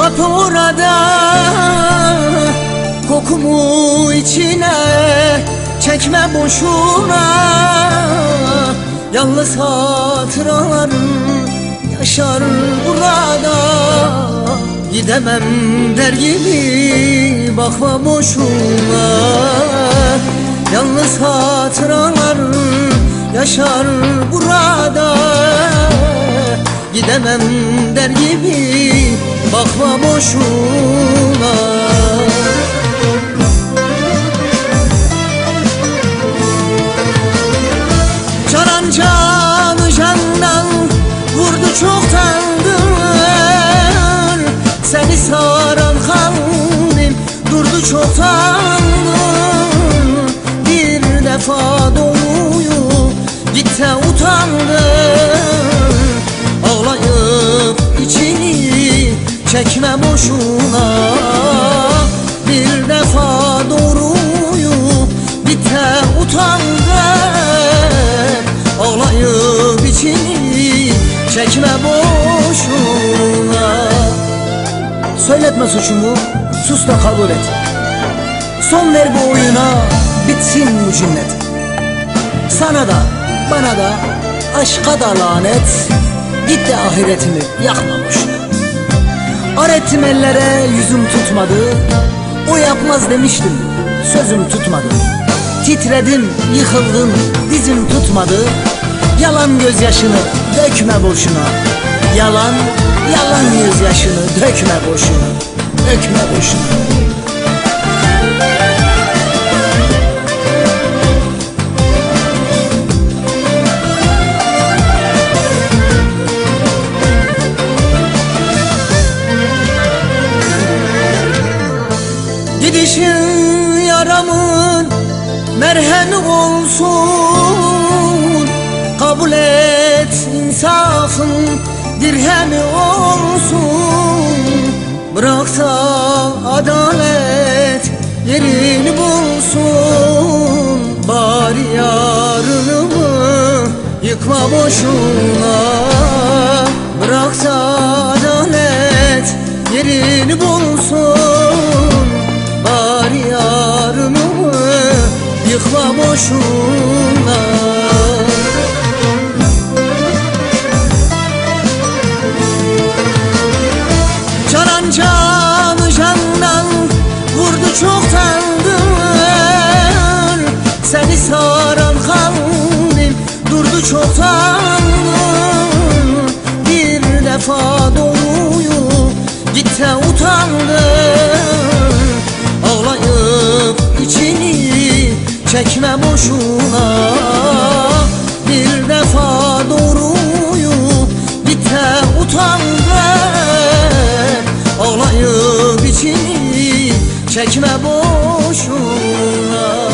Kapı orada Kokumu içine Çekme boşuna. Yalnız hatıralarım Yaşar burada. Gidemem der gibi Bakma boşuna. Yalnız hatıralarım Yaşar burada. Gidemem der gibi Bakma boşuna Canan canı candan Vurdu çoktandır Seni saran kalbim Durdu çoktandır Bir defa doğuyu Git de boşuna Bir defa doğruyu Git de utandı Ağlayıp içini Çekme boşuna. Söyletme suçumu Sus da kabul et. Son ver bu oyuna Bitsin bu cinnet. Sana da bana da Aşka da lanet. Git de ahiretimi yakma ettim ellere yüzüm tutmadı. O yapmaz demiştim Sözüm tutmadı. Titredim yıkıldım dizim tutmadı. Yalan gözyaşını dökme boşuna. Yalan yalan gözyaşını dökme boşuna. Dökme boşuna merhemi olsun. Kabul et insafın dirhemi olsun. Bıraksa adalet yerini bulsun. Bari yarınımı yıkma boşuna boşuna. Canan canı candan vurdu çoktandır Seni saran kalbim durdu çoktandır Bir defa doğuyu git de çekme boşuna Bir defa doğruyu dite utan ver Ağlayıp içini şey çekme boşuna.